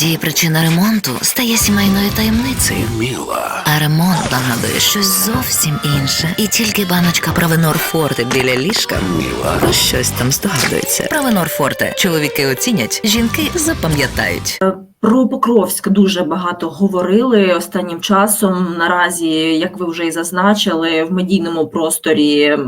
Іноді причина ремонту стає сімейною таємницею. Міла. А ремонт нагадує щось зовсім інше. І тільки баночка Правенор Форте біля ліжка Міла. про щось там здогадується. Правенор Форте. Чоловіки оцінять, жінки запам'ятають. Про Покровськ дуже багато говорили останнім часом. Наразі, як ви вже і зазначили, в медійному просторі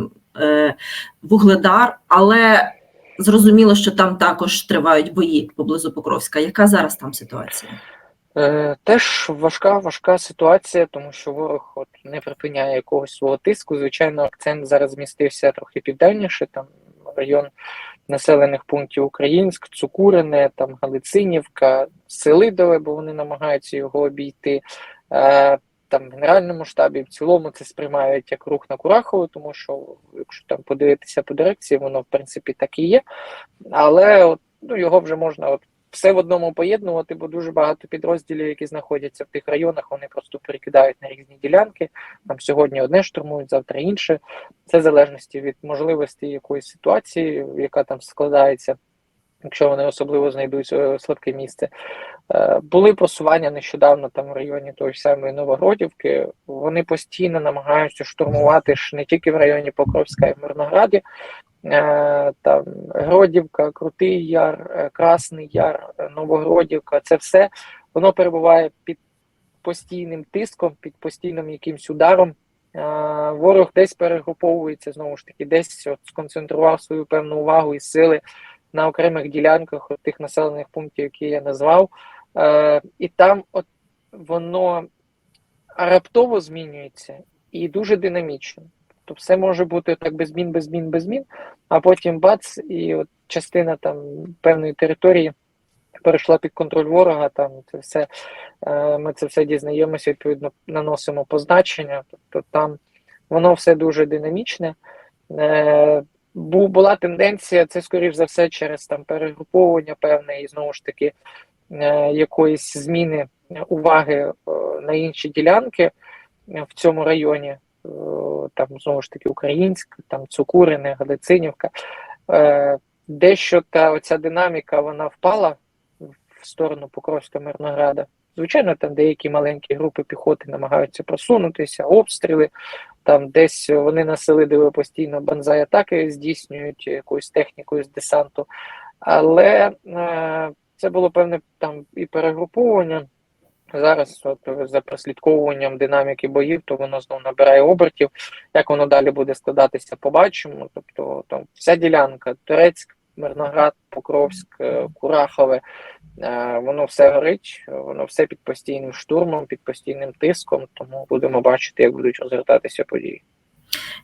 е, Вугледар, але зрозуміло, що там також тривають бої поблизу Покровська. Яка зараз там ситуація? Е, теж важка, важка ситуація, тому що ворог от не припиняє якогось свого тиску. Звичайно, акцент зараз змістився трохи південніше, там район населених пунктів Українськ, Цукурине, там Галицинівка, Селидове, бо вони намагаються його обійти. Е, там в Генеральному штабі в цілому це сприймають як рух на Курахову, тому що, якщо там подивитися по дирекції, воно в принципі так і є. Але от, ну, його вже можна от все в одному поєднувати, бо дуже багато підрозділів, які знаходяться в тих районах, вони просто перекидають на різні ділянки. Там сьогодні одне штурмують, завтра інше. Це в залежності від можливості якоїсь ситуації, яка там складається. Якщо вони особливо знайдуть е, слабке місце, Е, були просування нещодавно там в районі тої ж самої Новогродівки. Вони постійно намагаються штурмувати ж не тільки в районі Покровська і в Мирнограді, Е, там Гродівка, Крутий Яр, Красний Яр, Новогродівка це все воно перебуває під постійним тиском, під постійним якимсь ударом. Ворог десь перегруповується знову ж таки, десь от сконцентрував свою певну увагу і сили на окремих ділянках тих населених пунктів, які я назвав. Е, І там от воно раптово змінюється і дуже динамічно. Тобто все може бути так без змін, без змін, без змін, а потім бац, і от частина там певної території перейшла під контроль ворога. Там це все е, ми це все дізнаємося, відповідно наносимо позначення. Тобто там воно все дуже динамічне. Бу- була тенденція, це скоріш за все через там перегруповування певне і знову ж таки е, якоїсь зміни уваги е, на інші ділянки в цьому районі. Е, Там знову ж таки Українськ, там Цукурине, Галицинівка. Дещо та оця динаміка вона впала в сторону Покровська Мирнограда. Звичайно, там деякі маленькі групи піхоти намагаються просунутися, обстріли. Там десь вони на Селидове постійно банзай атаки здійснюють якоюсь технікою з десанту. Але е, це було певне там і перегруповування. Зараз, от за прослідковуванням динаміки боїв, то воно знову набирає обертів. Як воно далі буде складатися, побачимо. Тобто там вся ділянка Турецьк, Мирноград, Покровськ, е, Курахове, воно все горить, воно все під постійним штурмом, під постійним тиском. Тому будемо бачити, як будуть розгортатися події.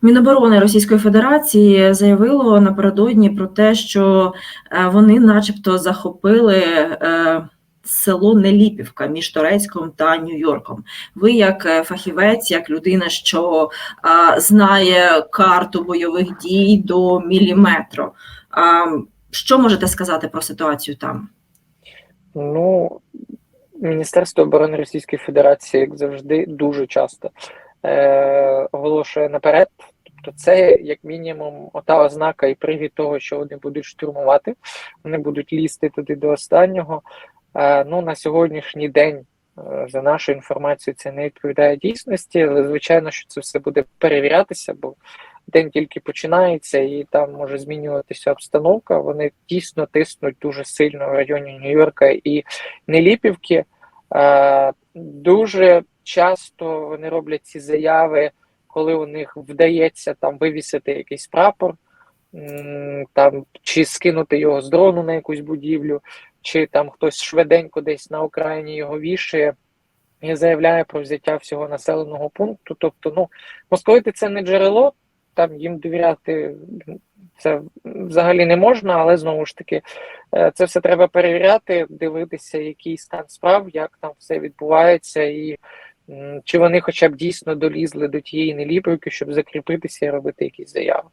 Міноборони Російської Федерації заявило напередодні про те, що е, вони, начебто, захопили е, село Неліпівка між Торецьком та Нью-Йорком. Ви, як е, фахівець, як людина, що е, знає карту бойових дій до міліметру, що можете сказати про ситуацію там? Ну, Міністерство оборони Російської Федерації, як завжди, дуже часто е, оголошує наперед. Тобто, це як мінімум ота ознака і привід того, що вони будуть штурмувати, вони будуть лізти туди до останнього. Е, ну, на сьогоднішній день, е, за нашою інформацією, це не відповідає дійсності, але звичайно, що це все буде перевірятися, бо день тільки починається і там може змінюватися обстановка. Вони дійсно тиснуть дуже сильно в районі Нью-Йорка і Неліпівки. Е, дуже часто вони роблять ці заяви, коли у них вдається там вивісити якийсь прапор, там чи скинути його з дрону на якусь будівлю, чи там хтось швиденько десь на окраїні його вішає і заявляє про взяття всього населеного пункту. Тобто, ну московити це не джерело, там їм довіряти це взагалі не можна, але знову ж таки, е, це все треба перевіряти, дивитися, який стан справ, як там все відбувається, і чи вони хоча б дійсно долізли до тієї неліпівки, щоб закріпитися і робити якісь заяви.